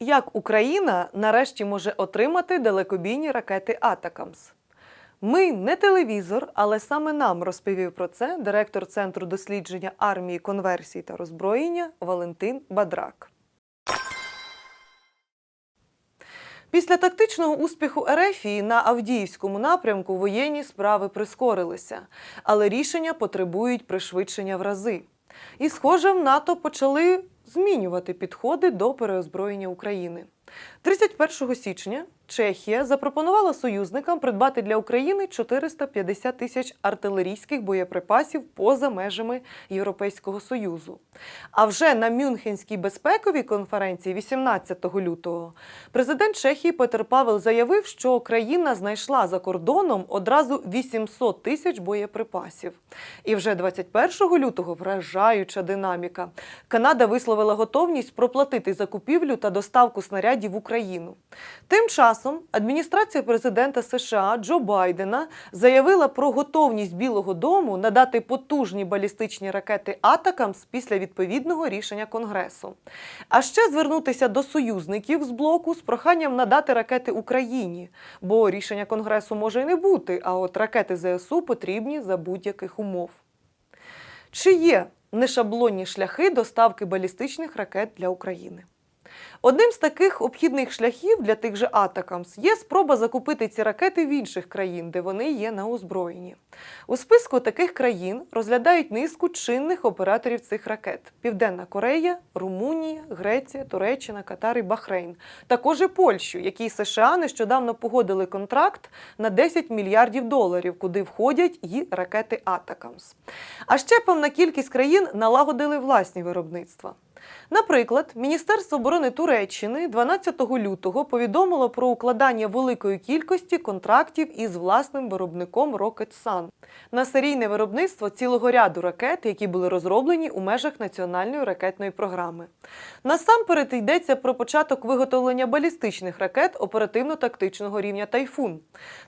Як Україна нарешті може отримати далекобійні ракети Атакамс? Ми не телевізор, але саме нам розповів про це директор Центру дослідження армії, конверсії та роззброєння Валентин Бадрак. Після тактичного успіху Ерефії на Авдіївському напрямку воєнні справи прискорилися, але рішення потребують пришвидшення в рази. І, схоже, в НАТО почали змінювати підходи до переозброєння України. 31 січня Чехія запропонувала союзникам придбати для України 450 тисяч артилерійських боєприпасів поза межами Європейського Союзу. А вже на Мюнхенській безпековій конференції 18 лютого президент Чехії Петер Павел заявив, що країна знайшла за кордоном одразу 800 тисяч боєприпасів. І вже 21 лютого вражаюча динаміка. Канада висловила готовність проплатити закупівлю та доставку снарядів в Україну. Тим часом адміністрація президента США Джо Байдена заявила про готовність Білого Дому надати потужні балістичні ракети Атакамс після відповідного рішення Конгресу. А ще звернутися до союзників з блоку з проханням надати ракети Україні, бо рішення Конгресу може й не бути, а от ракети ЗСУ потрібні за будь-яких умов. Чи є нешаблонні шляхи доставки балістичних ракет для України? Одним з таких обхідних шляхів для тих же Атакамс є спроба закупити ці ракети в інших країн, де вони є на озброєнні. У списку таких країн розглядають низку чинних операторів цих ракет: Південна Корея, Румунія, Греція, Туреччина, Катар і Бахрейн. Також і Польщу, якій США нещодавно погодили контракт на 10 мільярдів доларів, куди входять і ракети Атакамс. А ще певна кількість країн налагодили власні виробництва. Наприклад, Міністерство оборони Туреччини 12 лютого повідомило про укладання великої кількості контрактів із власним виробником Sun на серійне виробництво цілого ряду ракет, які були розроблені у межах національної ракетної програми. Насамперед йдеться про початок виготовлення балістичних ракет оперативно-тактичного рівня Тайфун.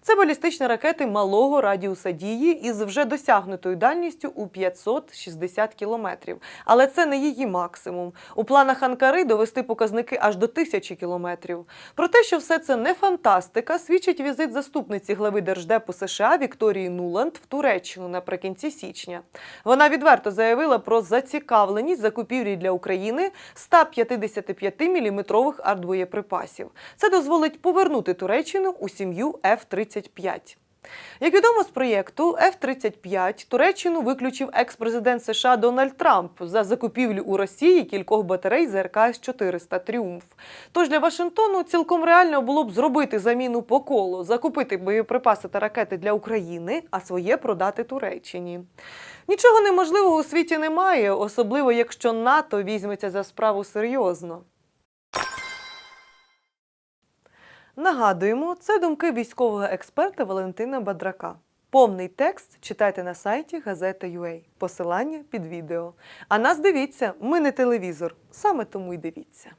Це балістичні ракети малого радіуса дії із вже досягнутою дальністю у 560 кілометрів. Але це не її максимум. У планах Анкари довести показники аж до тисячі кілометрів. Про те, що все це не фантастика, свідчить візит заступниці глави Держдепу США Вікторії Нуланд в Туреччину наприкінці січня. Вона відверто заявила про зацікавленість закупівлі для України 155-мм артбоєприпасів. Це дозволить повернути Туреччину у сім'ю F-35. Як відомо з проєкту F-35 Туреччину виключив екс-президент США Дональд Трамп за закупівлю у Росії кількох батарей ЗРК С-400 Тріумф. Тож для Вашингтону цілком реально було б зробити заміну по колу, закупити боєприпаси та ракети для України, а своє продати Туреччині. Нічого неможливого у світі немає, особливо якщо НАТО візьметься за справу серйозно. Нагадуємо, це думки військового експерта Валентина Бадрака. Повний текст читайте на сайті газета.ua. Посилання під відео. А нас дивіться, ми не телевізор, саме тому й дивіться.